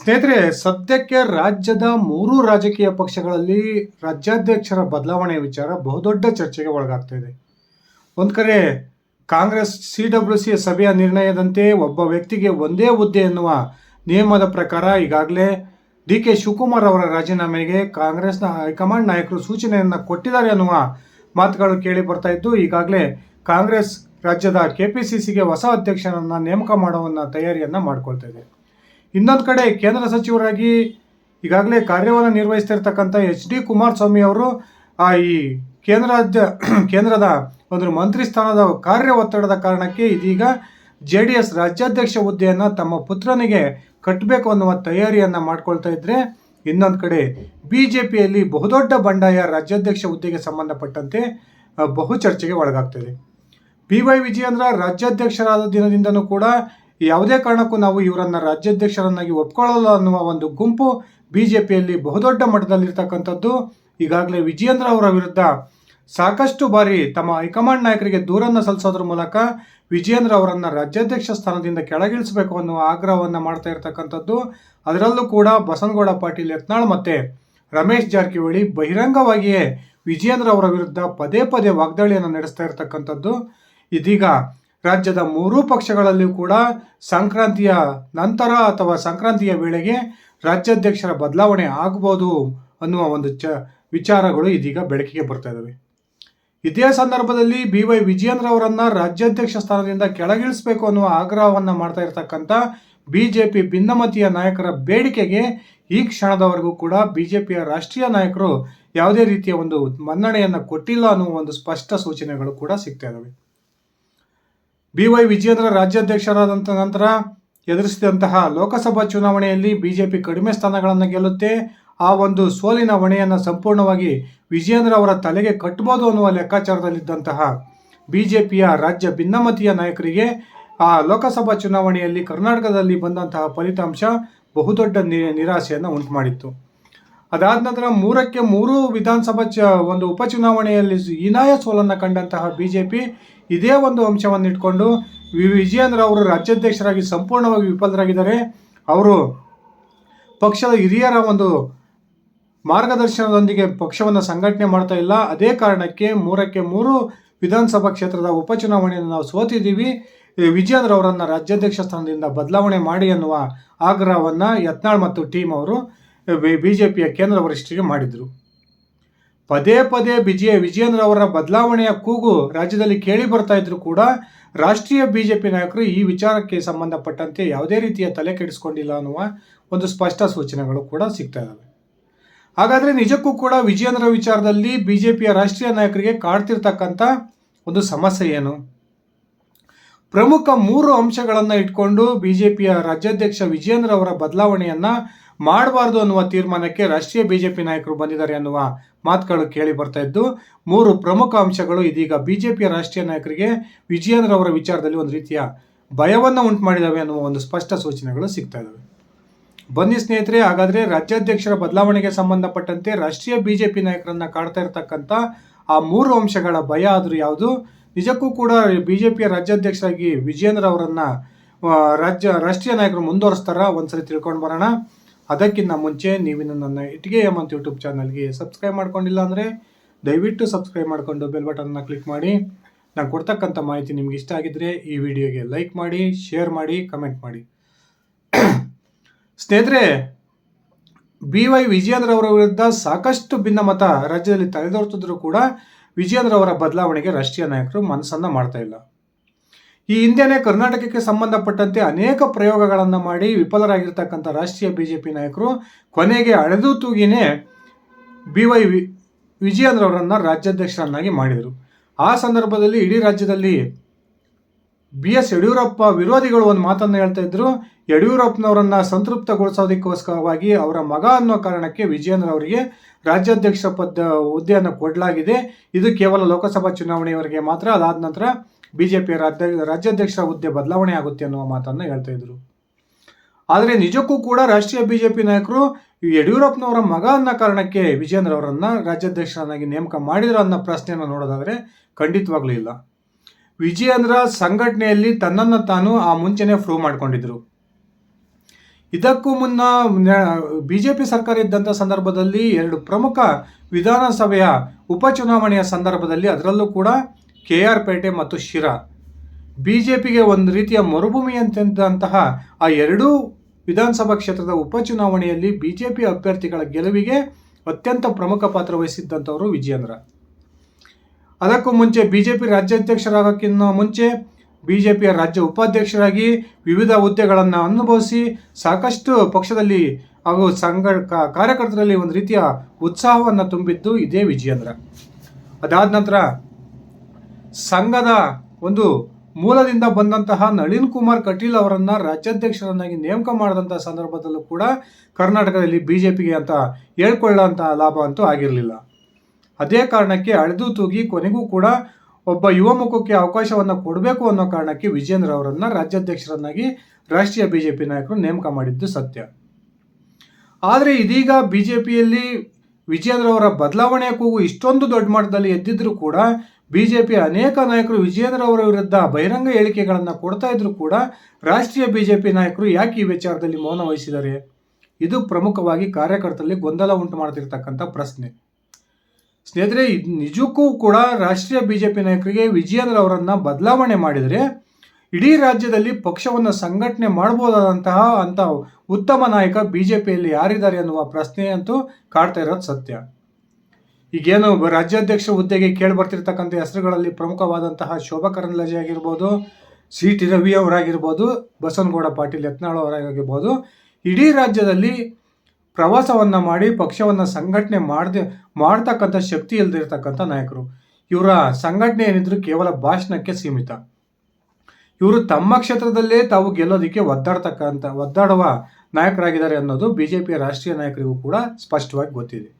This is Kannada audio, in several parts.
ಸ್ನೇಹಿತರೆ, ಸದ್ಯಕ್ಕೆ ರಾಜ್ಯದ ಮೂರು ರಾಜಕೀಯ ಪಕ್ಷಗಳಲ್ಲಿ ರಾಜ್ಯಾಧ್ಯಕ್ಷರ ಬದಲಾವಣೆ ವಿಚಾರ ಬಹುದೊಡ್ಡ ಚರ್ಚೆಗೆ ಒಳಗಾಗ್ತಾ ಇದೆ. ಒಂದು ಕಡೆ ಕಾಂಗ್ರೆಸ್, ಸಿ ಡಬ್ಲ್ಯೂ ಸಿ ಸಭೆಯ ನಿರ್ಣಯದಂತೆ ಒಬ್ಬ ವ್ಯಕ್ತಿಗೆ ಒಂದೇ ಹುದ್ದೆ ಎನ್ನುವ ನಿಯಮದ ಪ್ರಕಾರ ಈಗಾಗಲೇ ಡಿ ಕೆ ಶಿವಕುಮಾರ್ ಅವರ ರಾಜೀನಾಮೆಗೆ ಕಾಂಗ್ರೆಸ್ನ ಹೈಕಮಾಂಡ್ ನಾಯಕರು ಸೂಚನೆಯನ್ನು ಕೊಟ್ಟಿದ್ದಾರೆ ಅನ್ನುವ ಮಾತುಗಳು ಕೇಳಿ ಬರ್ತಾ ಇದ್ದು, ಈಗಾಗಲೇ ಕಾಂಗ್ರೆಸ್ ರಾಜ್ಯದ ಕೆ ಪಿ ಸಿ ಸಿಗೆ ಹೊಸ ಅಧ್ಯಕ್ಷರನ್ನು ನೇಮಕ ಮಾಡುವ ತಯಾರಿಯನ್ನು ಮಾಡಿಕೊಳ್ತಾ ಇದೆ. ಇನ್ನೊಂದು ಕಡೆ ಕೇಂದ್ರ ಸಚಿವರಾಗಿ ಈಗಾಗಲೇ ಕಾರ್ಯವನ್ನ ನಿರ್ವಹಿಸ್ತಿರ್ತಕ್ಕಂಥ ಎಚ್ ಡಿ ಕುಮಾರಸ್ವಾಮಿ ಅವರು ಆ ಈ ಕೇಂದ್ರ ಕೇಂದ್ರದ ಒಂದು ಮಂತ್ರಿ ಸ್ಥಾನದ ಕಾರ್ಯ ಒತ್ತಡದ ಕಾರಣಕ್ಕೆ ಇದೀಗ ಜೆ ಡಿ ಎಸ್ ರಾಜ್ಯಾಧ್ಯಕ್ಷ ಹುದ್ದೆಯನ್ನು ತಮ್ಮ ಪುತ್ರನಿಗೆ ಕಟ್ಟಬೇಕು ಅನ್ನುವ ತಯಾರಿಯನ್ನು ಮಾಡ್ಕೊಳ್ತಾ ಇದ್ದರೆ ಇನ್ನೊಂದು ಕಡೆ ಬಿ ಜೆ ಪಿಯಲ್ಲಿ ಬಹುದೊಡ್ಡ ಬಂಡಾಯ ರಾಜ್ಯಾಧ್ಯಕ್ಷ ಹುದ್ದೆಗೆ ಸಂಬಂಧಪಟ್ಟಂತೆ ಬಹು ಚರ್ಚೆಗೆ ಒಳಗಾಗ್ತದೆ ಬಿ ವೈ ವಿಜಯೇಂದ್ರ ರಾಜ್ಯಾಧ್ಯಕ್ಷರಾದ ದಿನದಿಂದನೂ ಕೂಡ ಯಾವುದೇ ಕಾರಣಕ್ಕೂ ನಾವು ಇವರನ್ನ ರಾಜ್ಯಾಧ್ಯಕ್ಷರನ್ನಾಗಿ ಒಪ್ಕೊಳ್ಳಲ್ಲ ಅನ್ನುವ ಒಂದು ಗುಂಪು ಬಿಜೆಪಿಯಲ್ಲಿ ಬಹುದೊಡ್ಡ ಮಟ್ಟದಲ್ಲಿರ್ತಕ್ಕಂಥದ್ದು. ಈಗಾಗಲೇ ವಿಜಯೇಂದ್ರ ಅವರ ವಿರುದ್ಧ ಸಾಕಷ್ಟು ಬಾರಿ ತಮ್ಮ ಹೈಕಮಾಂಡ್ ನಾಯಕರಿಗೆ ದೂರನ್ನು ಸಲ್ಲಿಸೋದ್ರ ಮೂಲಕ ವಿಜಯೇಂದ್ರ ಅವರನ್ನು ರಾಜ್ಯಾಧ್ಯಕ್ಷ ಸ್ಥಾನದಿಂದ ಕೆಳಗಿಳಿಸಬೇಕು ಅನ್ನುವ ಆಗ್ರಹವನ್ನು ಮಾಡ್ತಾ ಇರತಕ್ಕಂಥದ್ದು. ಅದರಲ್ಲೂ ಕೂಡ ಬಸನಗೌಡ ಪಾಟೀಲ್ ಯತ್ನಾಳ್ ಮತ್ತೆ ರಮೇಶ್ ಜಾರಕಿಹೊಳಿ ಬಹಿರಂಗವಾಗಿಯೇ ವಿಜಯೇಂದ್ರ ಅವರ ವಿರುದ್ಧ ಪದೇ ಪದೇ ವಾಗ್ದಾಳಿಯನ್ನು ನಡೆಸ್ತಾ ಇರತಕ್ಕಂಥದ್ದು. ಇದೀಗ ರಾಜ್ಯದ ಮೂರೂ ಪಕ್ಷಗಳಲ್ಲಿಯೂ ಕೂಡ ಸಂಕ್ರಾಂತಿಯ ನಂತರ ಅಥವಾ ಸಂಕ್ರಾಂತಿಯ ವೇಳೆಗೆ ರಾಜ್ಯಾಧ್ಯಕ್ಷರ ಬದಲಾವಣೆ ಆಗಬಹುದು ಅನ್ನುವ ಒಂದು ಚ ವಿಚಾರಗಳು ಇದೀಗ ಬೆಳಕಿಗೆ ಬರ್ತಾ ಇದ್ದಾವೆ ಇದೇ ಸಂದರ್ಭದಲ್ಲಿ ಬಿ ವೈ ವಿಜಯೇಂದ್ರ ಅವರನ್ನ ರಾಜ್ಯಾಧ್ಯಕ್ಷ ಸ್ಥಾನದಿಂದ ಕೆಳಗಿಳಿಸಬೇಕು ಅನ್ನುವ ಆಗ್ರಹವನ್ನು ಮಾಡ್ತಾ ಇರತಕ್ಕಂಥ ಪಿ ಭಿನ್ನಮತೀಯ ನಾಯಕರ ಬೇಡಿಕೆಗೆ ಈ ಕ್ಷಣದವರೆಗೂ ಕೂಡ ಬಿ ಜೆ ಪಿಯ ರಾಷ್ಟ್ರೀಯ ನಾಯಕರು ಯಾವುದೇ ರೀತಿಯ ಒಂದು ಮನ್ನಣೆಯನ್ನು ಕೊಟ್ಟಿಲ್ಲ ಅನ್ನುವ ಒಂದು ಸ್ಪಷ್ಟ ಸೂಚನೆಗಳು ಕೂಡ ಸಿಗ್ತಾ ಇದಾವೆ. ಬಿ ವೈ ವಿಜಯೇಂದ್ರ ರಾಜ್ಯಾಧ್ಯಕ್ಷರಾದಂಥ ನಂತರ ಎದುರಿಸಿದಂತಹ ಲೋಕಸಭಾ ಚುನಾವಣೆಯಲ್ಲಿ ಬಿಜೆಪಿ ಕಡಿಮೆ ಸ್ಥಾನಗಳನ್ನು ಗೆಲ್ಲುತ್ತೆ. ಆ ಒಂದು ಸೋಲಿನ ಹೊಣೆಯನ್ನು ಸಂಪೂರ್ಣವಾಗಿ ವಿಜಯೇಂದ್ರ ಅವರ ತಲೆಗೆ ಕಟ್ಟಬಹುದು ಅನ್ನುವ ಲೆಕ್ಕಾಚಾರದಲ್ಲಿದ್ದಂತಹ ಬಿಜೆಪಿಯ ರಾಜ್ಯ ಭಿನ್ನಮತೀಯ ನಾಯಕರಿಗೆ ಆ ಲೋಕಸಭಾ ಚುನಾವಣೆಯಲ್ಲಿ ಕರ್ನಾಟಕದಲ್ಲಿ ಬಂದಂತಹ ಫಲಿತಾಂಶ ಬಹುದೊಡ್ಡ ನಿರಾಸೆಯನ್ನು ಉಂಟು ಮಾಡಿತ್ತು ಅದಾದ ನಂತರ ಮೂರಕ್ಕೆ ಮೂರು ವಿಧಾನಸಭಾ ಚ ಒಂದು ಉಪಚುನಾವಣೆಯಲ್ಲಿ ಹೀನಾಯ ಸೋಲನ್ನು ಕಂಡಂತಹ ಬಿ ಜೆ ಪಿ ಇದೇ ಒಂದು ಅಂಶವನ್ನು ಇಟ್ಕೊಂಡು ವಿ- ವಿಜಯೇಂದ್ರ ಅವರು ರಾಜ್ಯಾಧ್ಯಕ್ಷರಾಗಿ ಸಂಪೂರ್ಣವಾಗಿ ವಿಫಲರಾಗಿದ್ದಾರೆ. ಅವರು ಪಕ್ಷದ ಹಿರಿಯರ ಒಂದು ಮಾರ್ಗದರ್ಶನದೊಂದಿಗೆ ಪಕ್ಷವನ್ನು ಸಂಘಟನೆ ಮಾಡ್ತಾ ಇಲ್ಲ. ಅದೇ ಕಾರಣಕ್ಕೆ ಮೂರಕ್ಕೆ ಮೂರು ವಿಧಾನಸಭಾ ಕ್ಷೇತ್ರದ ಉಪಚುನಾವಣೆಯನ್ನು ನಾವು ಸೋತಿದ್ದೀವಿ. ವಿಜೇಂದ್ರ ವಿಜಯೇಂದ್ರ ಅವರನ್ನು ರಾಜ್ಯಾಧ್ಯಕ್ಷ ಸ್ಥಾನದಿಂದ ಬದಲಾವಣೆ ಮಾಡಿ ಅನ್ನುವ ಆಗ್ರಹವನ್ನು ಯತ್ನಾಳ್ ಮತ್ತು ಟೀಮ್ ಅವರು ಬಿ ಜೆ ಪಿಯ ಕೇಂದ್ರ ವರಿಷ್ಠರಿಗೆ ಮಾಡಿದರು. ಪದೇ ಪದೇ ವಿಜಯ ವಿಜಯೇಂದ್ರ ಅವರ ಬದಲಾವಣೆಯ ಕೂಗು ರಾಜ್ಯದಲ್ಲಿ ಕೇಳಿ ಬರ್ತಾ ಇದ್ರು ಕೂಡ ರಾಷ್ಟ್ರೀಯ ಬಿ ಜೆ ಪಿ ನಾಯಕರು ಈ ವಿಚಾರಕ್ಕೆ ಸಂಬಂಧಪಟ್ಟಂತೆ ಯಾವುದೇ ರೀತಿಯ ತಲೆ ಕೆಡಿಸ್ಕೊಂಡಿಲ್ಲ ಅನ್ನುವ ಒಂದು ಸ್ಪಷ್ಟ ಸೂಚನೆಗಳು ಕೂಡ ಸಿಗ್ತಾ ಇದ್ದಾವೆ ಹಾಗಾದರೆ ನಿಜಕ್ಕೂ ಕೂಡ ವಿಜಯೇಂದ್ರ ವಿಚಾರದಲ್ಲಿ ಬಿ ಜೆ ಪಿಯ ರಾಷ್ಟ್ರೀಯ ನಾಯಕರಿಗೆ ಕಾಡ್ತಿರ್ತಕ್ಕಂಥ ಒಂದು ಸಮಸ್ಯೆ ಏನು? ಪ್ರಮುಖ ಮೂರು ಅಂಶಗಳನ್ನು ಇಟ್ಕೊಂಡು ಬಿ ಜೆ ಪಿಯ ರಾಜ್ಯಾಧ್ಯಕ್ಷ ವಿಜಯೇಂದ್ರ ಅವರ ಬದಲಾವಣೆಯನ್ನ ಮಾಡಬಾರ್ದು ಅನ್ನುವ ತೀರ್ಮಾನಕ್ಕೆ ರಾಷ್ಟ್ರೀಯ ಬಿಜೆಪಿ ನಾಯಕರು ಬಂದಿದ್ದಾರೆ ಅನ್ನುವ ಮಾತುಗಳು ಕೇಳಿ ಬರ್ತಾ ಇದ್ದು, ಮೂರು ಪ್ರಮುಖ ಅಂಶಗಳು ಇದೀಗ ಬಿಜೆಪಿಯ ರಾಷ್ಟ್ರೀಯ ನಾಯಕರಿಗೆ ವಿಜಯೇಂದ್ರ ಅವರ ವಿಚಾರದಲ್ಲಿ ಒಂದು ರೀತಿಯ ಭಯವನ್ನು ಉಂಟು ಮಾಡಿದಾವೆ ಅನ್ನುವ ಒಂದು ಸ್ಪಷ್ಟ ಸೂಚನೆಗಳು ಸಿಗ್ತಾ ಇದ್ದಾವೆ. ಬನ್ನಿ ಸ್ನೇಹಿತರೆ, ಹಾಗಾದ್ರೆ ರಾಜ್ಯಾಧ್ಯಕ್ಷರ ಬದಲಾವಣೆಗೆ ಸಂಬಂಧಪಟ್ಟಂತೆ ರಾಷ್ಟ್ರೀಯ ಬಿಜೆಪಿ ನಾಯಕರನ್ನ ಕಾಡ್ತಾ ಇರತಕ್ಕಂಥ ಆ ಮೂರು ಅಂಶಗಳ ಭಯ ಆದರೂ ಯಾವುದು? ನಿಜಕ್ಕೂ ಕೂಡ ಬಿಜೆಪಿಯ ರಾಜ್ಯಾಧ್ಯಕ್ಷರಾಗಿ ವಿಜಯೇಂದ್ರ ಅವರನ್ನ ರಾಜ್ಯ, ರಾಷ್ಟ್ರೀಯ ನಾಯಕರು ಮುಂದುವರಿಸ್ತಾರ? ಒಂದ್ಸರಿ ತಿಳ್ಕೊಂಡು ಬರೋಣ. ಅದಕ್ಕಿಂತ ಮುಂಚೆ ನೀವಿನ್ನು ನನ್ನ ಇಟ್ಟಿಗೆ ಎಂ ಅಂತ ಯೂಟ್ಯೂಬ್ ಚಾನಲ್ಗೆ ಸಬ್ಸ್ಕ್ರೈಬ್ ಮಾಡ್ಕೊಂಡಿಲ್ಲ ಅಂದರೆ ದಯವಿಟ್ಟು ಸಬ್ಸ್ಕ್ರೈಬ್ ಮಾಡಿಕೊಂಡು ಬೆಲ್ ಬಟನ್ನ ಕ್ಲಿಕ್ ಮಾಡಿ. ನಾನು ಕೊಡ್ತಕ್ಕಂಥ ಮಾಹಿತಿ ನಿಮ್ಗೆ ಇಷ್ಟ ಆಗಿದ್ರೆ ಈ ವಿಡಿಯೋಗೆ ಲೈಕ್ ಮಾಡಿ ಶೇರ್ ಮಾಡಿ ಕಮೆಂಟ್ ಮಾಡಿ. ಸ್ನೇಹಿತರೆ ಬಿ ವೈ ವಿಜಯೇಂದ್ರ ಅವರ ವಿರುದ್ಧ ಸಾಕಷ್ಟು ಭಿನ್ನಮತ ರಾಜ್ಯದಲ್ಲಿ ತಲೆದೋರ್ತಿದ್ರು ಕೂಡ ವಿಜಯೇಂದ್ರ ಅವರ ಬದಲಾವಣೆಗೆ ರಾಷ್ಟ್ರೀಯ ನಾಯಕರು ಮನಸ್ಸನ್ನು ಮಾಡ್ತಾ ಇಲ್ಲ. ಈ ಹಿಂದೆನೇ ಕರ್ನಾಟಕಕ್ಕೆ ಸಂಬಂಧಪಟ್ಟಂತೆ ಅನೇಕ ಪ್ರಯೋಗಗಳನ್ನು ಮಾಡಿ ವಿಫಲರಾಗಿರ್ತಕ್ಕಂಥ ರಾಷ್ಟ್ರೀಯ ಬಿ ಜೆ ಪಿ ನಾಯಕರು ಕೊನೆಗೆ ಅಳೆದು ತೂಗಿನೇ ಬಿ ವೈ ವಿ ವಿಜಯೇಂದ್ರ ಅವರನ್ನು ರಾಜ್ಯಾಧ್ಯಕ್ಷರನ್ನಾಗಿ ಮಾಡಿದರು. ಆ ಸಂದರ್ಭದಲ್ಲಿ ಇಡೀ ರಾಜ್ಯದಲ್ಲಿ ಬಿ ಎಸ್ ಯಡಿಯೂರಪ್ಪ ವಿರೋಧಿಗಳು ಒಂದು ಮಾತನ್ನು ಹೇಳ್ತಾ ಇದ್ರು. ಯಡಿಯೂರಪ್ಪನವರನ್ನು ಸಂತೃಪ್ತಗೊಳಿಸೋದಕ್ಕೋಸ್ಕರವಾಗಿ ಅವರ ಮಗ ಅನ್ನೋ ಕಾರಣಕ್ಕೆ ವಿಜಯೇಂದ್ರ ಅವರಿಗೆ ರಾಜ್ಯಾಧ್ಯಕ್ಷ ಪದ ಹುದ್ದೆಯನ್ನು ಕೊಡಲಾಗಿದೆ. ಇದು ಕೇವಲ ಲೋಕಸಭಾ ಚುನಾವಣೆಯವರೆಗೆ ಮಾತ್ರ, ಅದಾದ ನಂತರ ಬಿಜೆಪಿಯ ರಾಜ್ಯ ರಾಜ್ಯಾಧ್ಯಕ್ಷರ ಹುದ್ದೆ ಬದಲಾವಣೆ ಆಗುತ್ತೆ ಅನ್ನುವ ಮಾತನ್ನು ಹೇಳ್ತಾ ಇದ್ರು. ಆದರೆ ನಿಜಕ್ಕೂ ಕೂಡ ರಾಷ್ಟ್ರೀಯ ಬಿಜೆಪಿ ನಾಯಕರು ಯಡಿಯೂರಪ್ಪನವರ ಮಗ ಅನ್ನೋ ಕಾರಣಕ್ಕೆ ವಿಜೇಂದ್ರ ಅವರನ್ನು ರಾಜ್ಯಾಧ್ಯಕ್ಷರನ್ನಾಗಿ ನೇಮಕ ಮಾಡಿದ್ರು ಅನ್ನೋ ಪ್ರಶ್ನೆಯನ್ನು ನೋಡೋದಾದರೆ ಖಂಡಿತವಾಗ್ಲೂ ಇಲ್ಲ. ವಿಜಯೇಂದ್ರ ಸಂಘಟನೆಯಲ್ಲಿ ತನ್ನನ್ನು ತಾನು ಆ ಮುಂಚೆನೆ ಪ್ರೂವ್ ಮಾಡಿಕೊಂಡಿದ್ರು. ಇದಕ್ಕೂ ಮುನ್ನ ಬಿಜೆಪಿ ಸರ್ಕಾರ ಇದ್ದಂಥ ಸಂದರ್ಭದಲ್ಲಿ ಎರಡು ಪ್ರಮುಖ ವಿಧಾನಸಭೆಯ ಉಪಚುನಾವಣೆಯ ಸಂದರ್ಭದಲ್ಲಿ ಅದರಲ್ಲೂ ಕೂಡ ಕೆ ಆರ್ ಪೇಟೆ ಮತ್ತು ಶಿರಾ. ಬಿ ಜೆ ಪಿಗೆ ಒಂದು ರೀತಿಯ ಮರುಭೂಮಿ ಅಂತಂತಹ ಆ ಎರಡೂ ವಿಧಾನಸಭಾ ಕ್ಷೇತ್ರದ ಉಪಚುನಾವಣೆಯಲ್ಲಿ ಪಿ ಅಭ್ಯರ್ಥಿಗಳ ಗೆಲುವಿಗೆ ಅತ್ಯಂತ ಪ್ರಮುಖ ಪಾತ್ರ ವಹಿಸಿದ್ದಂಥವರು ವಿಜಯೇಂದ್ರ. ಅದಕ್ಕೂ ಮುಂಚೆ ಬಿ ಜೆ ಪಿ ರಾಜ್ಯಾಧ್ಯಕ್ಷರಾಗೋಕ್ಕಿಂತ ಮುಂಚೆ ಬಿ ಜೆ ಪಿಯ ರಾಜ್ಯ ಉಪಾಧ್ಯಕ್ಷರಾಗಿ ವಿವಿಧ ಹುದ್ದೆಗಳನ್ನು ಅನುಭವಿಸಿ ಸಾಕಷ್ಟು ಪಕ್ಷದಲ್ಲಿ ಹಾಗೂ ಸಂಘ ಕಾರ್ಯಕರ್ತರಲ್ಲಿ ಒಂದು ರೀತಿಯ ಉತ್ಸಾಹವನ್ನು ತುಂಬಿದ್ದು ಇದೇ ವಿಜಯೇಂದ್ರ. ಅದಾದ ನಂತರ ಸಂಘದ ಒಂದು ಮೂಲದಿಂದ ಬಂದಂತಹ ನಳಿನ್ ಕುಮಾರ್ ಕಟೀಲ್ ಅವರನ್ನು ರಾಜ್ಯಾಧ್ಯಕ್ಷರನ್ನಾಗಿ ನೇಮಕ ಮಾಡಿದಂಥ ಸಂದರ್ಭದಲ್ಲೂ ಕೂಡ ಕರ್ನಾಟಕದಲ್ಲಿ ಬಿ ಜೆ ಪಿಗೆ ಅಂತ ಹೇಳ್ಕೊಳ್ಳೋಂಥ ಲಾಭ ಅಂತೂ ಆಗಿರಲಿಲ್ಲ. ಅದೇ ಕಾರಣಕ್ಕೆ ಅಳೆದು ತೂಗಿ ಕೊನೆಗೂ ಕೂಡ ಒಬ್ಬ ಯುವ ಮುಖಕ್ಕೆ ಅವಕಾಶವನ್ನು ಕೊಡಬೇಕು ಅನ್ನೋ ಕಾರಣಕ್ಕೆ ವಿಜೇಂದ್ರ ಅವರನ್ನು ರಾಜ್ಯಾಧ್ಯಕ್ಷರನ್ನಾಗಿ ರಾಷ್ಟ್ರೀಯ ಬಿ ಜೆ ಪಿ ನಾಯಕರು ನೇಮಕ ಮಾಡಿದ್ದು ಸತ್ಯ. ಆದರೆ ಇದೀಗ ಬಿ ಜೆ ಪಿಯಲ್ಲಿ ವಿಜೇಂದ್ರ ಅವರ ಬದಲಾವಣೆಯ ಕೂಗು ಇಷ್ಟೊಂದು ದೊಡ್ಡ ಮಟ್ಟದಲ್ಲಿ ಎದ್ದಿದ್ರು ಕೂಡ ಬಿಜೆಪಿ ಅನೇಕ ನಾಯಕರು ವಿಜೇಂದ್ರ ಅವರ ವಿರುದ್ಧ ಬಹಿರಂಗ ಹೇಳಿಕೆಗಳನ್ನು ಕೊಡ್ತಾ ಇದ್ರು ಕೂಡ ರಾಷ್ಟ್ರೀಯ ಬಿಜೆಪಿ ನಾಯಕರು ಯಾಕೆ ಈ ವಿಚಾರದಲ್ಲಿ ಮೌನ ವಹಿಸಿದ್ದಾರೆ? ಇದು ಪ್ರಮುಖವಾಗಿ ಕಾರ್ಯಕರ್ತರಲ್ಲಿ ಗೊಂದಲ ಉಂಟು ಮಾಡ್ತಿರ್ತಕ್ಕಂಥ ಪ್ರಶ್ನೆ. ಸ್ನೇಹಿತರೆ, ಇದು ನಿಜಕ್ಕೂ ಕೂಡ ರಾಷ್ಟ್ರೀಯ ಬಿಜೆಪಿ ನಾಯಕರಿಗೆ ವಿಜಯೇಂದ್ರ ಅವರನ್ನು ಬದಲಾವಣೆ ಮಾಡಿದರೆ ಇಡೀ ರಾಜ್ಯದಲ್ಲಿ ಪಕ್ಷವನ್ನು ಸಂಘಟನೆ ಮಾಡಬಹುದಾದಂತಹ ಅಂತ ಉತ್ತಮ ನಾಯಕ ಬಿಜೆಪಿಯಲ್ಲಿ ಯಾರಿದ್ದಾರೆ ಅನ್ನುವ ಪ್ರಶ್ನೆಯಂತೂ ಕಾಡ್ತಾ ಇರೋದು ಸತ್ಯ. ಈಗೇನು ಬ- ರಾಜ್ಯಾಧ್ಯಕ್ಷ ಹುದ್ದೆಗೆ ಕೇಳಿ ಬರ್ತಿರ್ತಕ್ಕಂಥ ಹೆಸರುಗಳಲ್ಲಿ ಪ್ರಮುಖವಾದಂತಹ ಶೋಭಾ ಕರಂದ್ಲಾಜೆ ಆಗಿರ್ಬೋದು, ಸಿ. ಟಿ. ರವಿ ಅವರಾಗಿರ್ಬೋದು ಬಸವನಗೌಡ ಪಾಟೀಲ್ ಯತ್ನಾಳ್ ಅವರಾಗಿರ್ಬೋದು, ಇಡೀ ರಾಜ್ಯದಲ್ಲಿ ಪ್ರವಾಸವನ್ನು ಮಾಡಿ, ಪಕ್ಷವನ್ನು ಸಂಘಟನೆ ಮಾಡದೆ, ಮಾಡ್ತಕ್ಕಂಥ ಶಕ್ತಿ ಇಲ್ಲದಿರ್ತಕ್ಕಂಥ ನಾಯಕರು. ಇವರ ಸಂಘಟನೆ ಏನಿದ್ರು ಕೇವಲ ಭಾಷಣಕ್ಕೆ ಸೀಮಿತ. ಇವರು ತಮ್ಮ ಕ್ಷೇತ್ರದಲ್ಲೇ ತಾವು ಗೆಲ್ಲೋದಕ್ಕೆ ಒದ್ದಾಡ್ತಕ್ಕಂಥ, ಒದ್ದಾಡುವ ನಾಯಕರಾಗಿದ್ದಾರೆ ಅನ್ನೋದು ಬಿಜೆಪಿಯ ರಾಷ್ಟ್ರೀಯ ನಾಯಕರಿಗೂ ಕೂಡ ಸ್ಪಷ್ಟವಾಗಿ ಗೊತ್ತಿದೆ.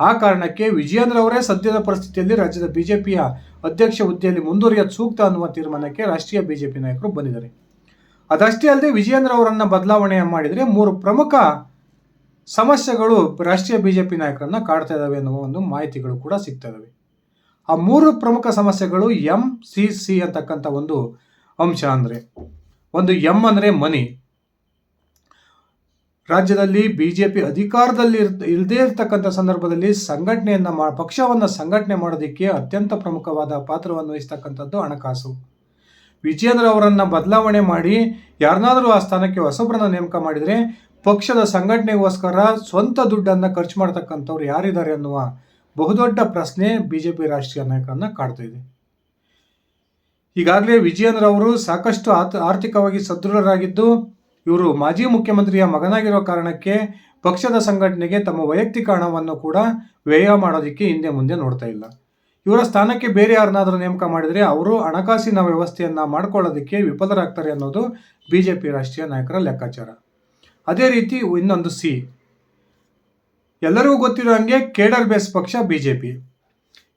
ಆ ಕಾರಣಕ್ಕೆ ವಿಜಯೇಂದ್ರ ಅವರೇ ಸದ್ಯದ ಪರಿಸ್ಥಿತಿಯಲ್ಲಿ ರಾಜ್ಯದ ಬಿಜೆಪಿಯ ಅಧ್ಯಕ್ಷ ಹುದ್ದೆಯಲ್ಲಿ ಮುಂದುವರಿಯೋದು ಸೂಕ್ತ ಅನ್ನುವ ತೀರ್ಮಾನಕ್ಕೆ ರಾಷ್ಟ್ರೀಯ ಬಿಜೆಪಿ ನಾಯಕರು ಬಂದಿದ್ದಾರೆ. ಅದಷ್ಟೇ ಅಲ್ಲದೆ ವಿಜಯೇಂದ್ರ ಅವರನ್ನು ಬದಲಾವಣೆ ಮಾಡಿದರೆ ಮೂರು ಪ್ರಮುಖ ಸಮಸ್ಯೆಗಳು ರಾಷ್ಟ್ರೀಯ ಬಿಜೆಪಿ ನಾಯಕರನ್ನ ಕಾಡ್ತಾ ಇದ್ದಾವೆ ಅನ್ನುವ ಒಂದು ಮಾಹಿತಿಗಳು ಕೂಡ ಸಿಗ್ತಾ ಇದ್ದಾವೆ ಆ ಮೂರು ಪ್ರಮುಖ ಸಮಸ್ಯೆಗಳು ಎಂ ಸಿ ಸಿ ಅಂತಕ್ಕಂಥ ಒಂದು ಅಂಶ ಅಂದರೆ, ಒಂದು ಎಂ ಅಂದರೆ ಮನಿ. ರಾಜ್ಯದಲ್ಲಿ ಬಿ ಜೆ ಪಿ ಅಧಿಕಾರದಲ್ಲಿ ಇಲ್ಲದೇ ಇರತಕ್ಕಂಥ ಸಂದರ್ಭದಲ್ಲಿ ಸಂಘಟನೆಯನ್ನ ಮಾ, ಪಕ್ಷವನ್ನು ಸಂಘಟನೆ ಮಾಡೋದಕ್ಕೆ ಅತ್ಯಂತ ಪ್ರಮುಖವಾದ ಪಾತ್ರವನ್ನು ವಹಿಸ್ತಕ್ಕಂಥದ್ದು ಹಣಕಾಸು. ವಿಜೇಂದ್ರ ಅವರನ್ನು ಬದಲಾವಣೆ ಮಾಡಿ ಯಾರನ್ನಾದರೂ ಆ ಸ್ಥಾನಕ್ಕೆ ಹೊಸಬ್ರನ್ನ ನೇಮಕ ಮಾಡಿದರೆ ಪಕ್ಷದ ಸಂಘಟನೆಗೋಸ್ಕರ ಸ್ವಂತ ದುಡ್ಡನ್ನು ಖರ್ಚು ಮಾಡ್ತಕ್ಕಂಥವ್ರು ಯಾರಿದ್ದಾರೆ ಅನ್ನುವ ಬಹುದೊಡ್ಡ ಪ್ರಶ್ನೆ ಬಿ ಜೆ ಪಿ ರಾಷ್ಟ್ರೀಯ ನಾಯಕರನ್ನು ಕಾಡ್ತಾ ಇದೆ. ಈಗಾಗಲೇ ವಿಜಯೇಂದ್ರ ಅವರು ಸಾಕಷ್ಟು ಆರ್ಥಿಕವಾಗಿ ಸದೃಢರಾಗಿದ್ದು ಇವರು ಮಾಜಿ ಮುಖ್ಯಮಂತ್ರಿಯ ಮಗನಾಗಿರೋ ಕಾರಣಕ್ಕೆ ಪಕ್ಷದ ಸಂಘಟನೆಗೆ ತಮ್ಮ ವೈಯಕ್ತಿಕ ಹಣವನ್ನು ಕೂಡ ವ್ಯಯ ಮಾಡೋದಕ್ಕೆ ಹಿಂದೆ ಮುಂದೆ ನೋಡ್ತಾ ಇಲ್ಲ. ಇವರ ಸ್ಥಾನಕ್ಕೆ ಬೇರೆ ಯಾರನ್ನಾದರೂ ನೇಮಕ ಮಾಡಿದರೆ ಅವರು ಹಣಕಾಸಿನ ವ್ಯವಸ್ಥೆಯನ್ನು ಮಾಡ್ಕೊಳ್ಳೋದಕ್ಕೆ ವಿಫಲರಾಗ್ತಾರೆ ಅನ್ನೋದು ಬಿ ಜೆ ಪಿ ರಾಷ್ಟ್ರೀಯ ನಾಯಕರ ಲೆಕ್ಕಾಚಾರ. ಅದೇ ರೀತಿ ಇನ್ನೊಂದು ಸಿ. ಎಲ್ಲರಿಗೂ ಗೊತ್ತಿರೋ ಹಾಗೆ ಕೇಡರ್ ಬೇಸ್ ಪಕ್ಷ ಬಿಜೆಪಿ.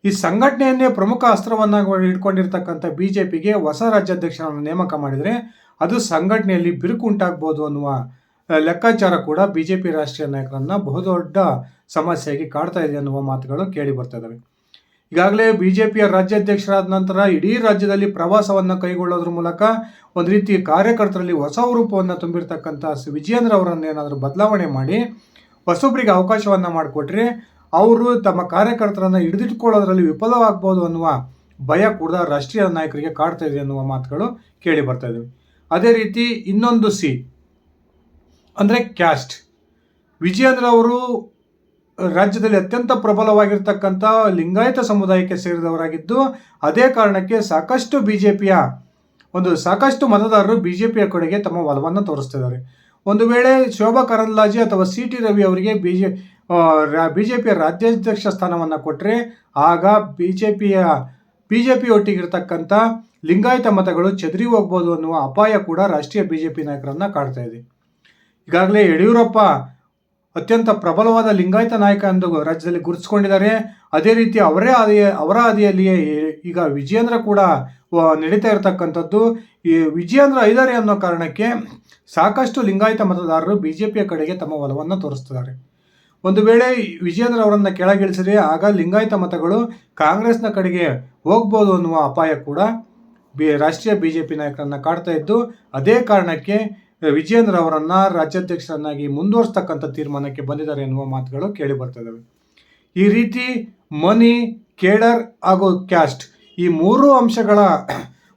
ಈ ಸಂಘಟನೆಯನ್ನೇ ಪ್ರಮುಖ ಅಸ್ತ್ರವನ್ನಾಗಿ ಇಟ್ಕೊಂಡಿರ್ತಕ್ಕಂಥ ಪಿಗೆ ಹೊಸ ರಾಜ್ಯಾಧ್ಯಕ್ಷರನ್ನು ನೇಮಕ ಮಾಡಿದರೆ ಅದು ಸಂಘಟನೆಯಲ್ಲಿ ಬಿರುಕು ಉಂಟಾಗ್ಬೋದು ಅನ್ನುವ ಲೆಕ್ಕಾಚಾರ ಕೂಡ ಬಿ ಜೆ ಪಿ ರಾಷ್ಟ್ರೀಯ ನಾಯಕರನ್ನು ಬಹುದೊಡ್ಡ ಸಮಸ್ಯೆಯಾಗಿ ಕಾಡ್ತಾ ಇದೆ ಅನ್ನುವ ಮಾತುಗಳು ಕೇಳಿ ಬರ್ತಾ ಇದ್ದಾವೆ ಈಗಾಗಲೇ ಪಿಯ ರಾಜ್ಯಾಧ್ಯಕ್ಷರಾದ ನಂತರ ಇಡೀ ರಾಜ್ಯದಲ್ಲಿ ಪ್ರವಾಸವನ್ನು ಕೈಗೊಳ್ಳೋದ್ರ ಮೂಲಕ ಒಂದು ರೀತಿ ಕಾರ್ಯಕರ್ತರಲ್ಲಿ ಹೊಸ ರೂಪವನ್ನು ತುಂಬಿರ್ತಕ್ಕಂಥ ವಿಜಯೇಂದ್ರ ಅವರನ್ನು ಏನಾದರೂ ಬದಲಾವಣೆ ಮಾಡಿ ಹೊಸೊಬ್ಬರಿಗೆ ಅವಕಾಶವನ್ನು ಮಾಡಿಕೊಟ್ರೆ ಅವರು ತಮ್ಮ ಕಾರ್ಯಕರ್ತರನ್ನು ಹಿಡಿದಿಟ್ಕೊಳ್ಳೋದ್ರಲ್ಲಿ ವಿಫಲವಾಗ್ಬೋದು ಅನ್ನುವ ಭಯ ಕೂಡ ರಾಷ್ಟ್ರೀಯ ನಾಯಕರಿಗೆ ಕಾಡ್ತಾ ಇದೆ ಅನ್ನುವ ಮಾತುಗಳು ಕೇಳಿ ಬರ್ತಾ ಅದೇ ರೀತಿ ಇನ್ನೊಂದು ಸಿ, ಅಂದರೆ ಕ್ಯಾಸ್ಟ್. ವಿಜಯೇಂದ್ರ ಅವರು ರಾಜ್ಯದಲ್ಲಿ ಅತ್ಯಂತ ಪ್ರಬಲವಾಗಿರ್ತಕ್ಕಂಥ ಲಿಂಗಾಯತ ಸಮುದಾಯಕ್ಕೆ ಸೇರಿದವರಾಗಿದ್ದು, ಅದೇ ಕಾರಣಕ್ಕೆ ಸಾಕಷ್ಟು ಬಿ ಜೆ ಪಿಯ ಒಂದು ಸಾಕಷ್ಟು ಮತದಾರರು ಬಿ ಜೆ ಪಿಯ ಕಡೆಗೆ ತಮ್ಮ ಒಲವನ್ನು ತೋರಿಸ್ತಿದ್ದಾರೆ ಒಂದು ವೇಳೆ ಶೋಭಾ ಕರಂದ್ಲಾಜೆ ಅಥವಾ ಸಿ ಟಿ ರವಿ ಅವರಿಗೆ ಬಿಜೆ ಪಿಯ ರಾಜ್ಯಾಧ್ಯಕ್ಷ ಸ್ಥಾನವನ್ನು ಕೊಟ್ಟರೆ ಆಗ ಬಿ ಜೆ ಪಿಯ ಬಿ ಜೆ ಪಿ ಒಟ್ಟಿಗಿರ್ತಕ್ಕಂಥ ಲಿಂಗಾಯತ ಮತಗಳು ಚದರಿ ಹೋಗ್ಬೋದು ಅನ್ನುವ ಅಪಾಯ ಕೂಡ ರಾಷ್ಟ್ರೀಯ ಬಿ ಜೆ ಪಿ ನಾಯಕರನ್ನ ಕಾಡ್ತಾ ಇದೆ. ಈಗಾಗಲೇ ಯಡಿಯೂರಪ್ಪ ಅತ್ಯಂತ ಪ್ರಬಲವಾದ ಲಿಂಗಾಯತ ನಾಯಕ ಎಂದು ರಾಜ್ಯದಲ್ಲಿ ಗುರುತಿಸಿಕೊಂಡಿದ್ದಾರೆ. ಅದೇ ರೀತಿ ಅವರೇ ಆದಿಯ, ಅವರ ಆದಿಯಲ್ಲಿಯೇ ಈಗ ವಿಜಯೇಂದ್ರ ಕೂಡ ನಡೀತಾ ಇರತಕ್ಕಂಥದ್ದು. ಈ ವಿಜಯೇಂದ್ರ ಐದಾರೆ ಅನ್ನೋ ಕಾರಣಕ್ಕೆ ಸಾಕಷ್ಟು ಲಿಂಗಾಯತ ಮತದಾರರು ಬಿ ಜೆ ಪಿಯ ಕಡೆಗೆ ತಮ್ಮ ಒಲವನ್ನು ತೋರಿಸ್ತಿದ್ದಾರೆ. ಒಂದು ವೇಳೆ ವಿಜೇಂದ್ರ ಅವರನ್ನು ಕೆಳಗಿಳಿಸಿದ್ರೆ ಆಗ ಲಿಂಗಾಯತ ಮತಗಳು ಕಾಂಗ್ರೆಸ್ನ ಕಡೆಗೆ ಹೋಗ್ಬೋದು ಅನ್ನುವ ಅಪಾಯ ಕೂಡ ಬಿ, ರಾಷ್ಟ್ರೀಯ ಬಿ ಜೆ ಪಿ ನಾಯಕರನ್ನ ಕಾಡ್ತಾ ಇದ್ದು, ಅದೇ ಕಾರಣಕ್ಕೆ ವಿಜಯೇಂದ್ರ ಅವರನ್ನು ರಾಜ್ಯಾಧ್ಯಕ್ಷರನ್ನಾಗಿ ಮುಂದುವರಿಸ್ತಕ್ಕಂಥ ತೀರ್ಮಾನಕ್ಕೆ ಬಂದಿದ್ದಾರೆ ಎನ್ನುವ ಮಾತುಗಳು ಕೇಳಿ ಬರ್ತಾ ಈ ರೀತಿ ಮನಿ, ಕೇಡರ್ ಹಾಗೂ ಕ್ಯಾಸ್ಟ್ ಈ ಮೂರು ಅಂಶಗಳ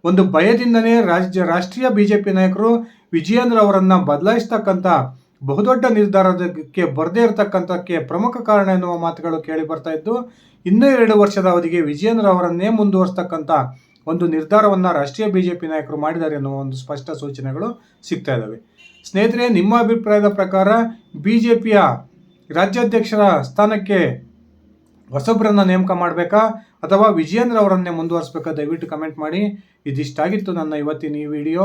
ಒಂದು ಭಯದಿಂದನೇ ರಾಜ್ಯ, ರಾಷ್ಟ್ರೀಯ ಬಿ ಜೆ ಪಿ ನಾಯಕರು ವಿಜಯೇಂದ್ರ ಅವರನ್ನು ಬದಲಾಯಿಸ್ತಕ್ಕಂಥ ಬಹುದೊಡ್ಡ ನಿರ್ಧಾರಕ್ಕೆ ಬರದೇ ಇರತಕ್ಕಂಥಕ್ಕೆ ಪ್ರಮುಖ ಕಾರಣ ಎನ್ನುವ ಮಾತುಗಳು ಕೇಳಿ ಬರ್ತಾ ಇದ್ದು, ಇನ್ನೂ ಎರಡು ವರ್ಷದ ಅವಧಿಗೆ ವಿಜಯೇಂದ್ರ ಅವರನ್ನೇ ಮುಂದುವರಿಸ್ತಕ್ಕಂಥ ಒಂದು ನಿರ್ಧಾರವನ್ನು ರಾಷ್ಟ್ರೀಯ ಬಿಜೆಪಿ ನಾಯಕರು ಮಾಡಿದ್ದಾರೆ ಎನ್ನುವ ಒಂದು ಸ್ಪಷ್ಟ ಸೂಚನೆಗಳು ಸಿಗ್ತಾ ಇದ್ದಾವೆ. ಸ್ನೇಹಿತರೆ, ನಿಮ್ಮ ಅಭಿಪ್ರಾಯದ ಪ್ರಕಾರ ಬಿಜೆಪಿಯ ರಾಜ್ಯಾಧ್ಯಕ್ಷರ ಸ್ಥಾನಕ್ಕೆ ಹೊಸೊಬ್ಬರನ್ನ ನೇಮಕ ಮಾಡಬೇಕಾ ಅಥವಾ ವಿಜಯೇಂದ್ರ ಅವರನ್ನೇ ಮುಂದುವರಿಸಬೇಕಾ ದಯವಿಟ್ಟು ಕಮೆಂಟ್ ಮಾಡಿ. ಇದಿಷ್ಟಾಗಿತ್ತು ನನ್ನ ಇವತ್ತಿನ ಈ ವಿಡಿಯೋ.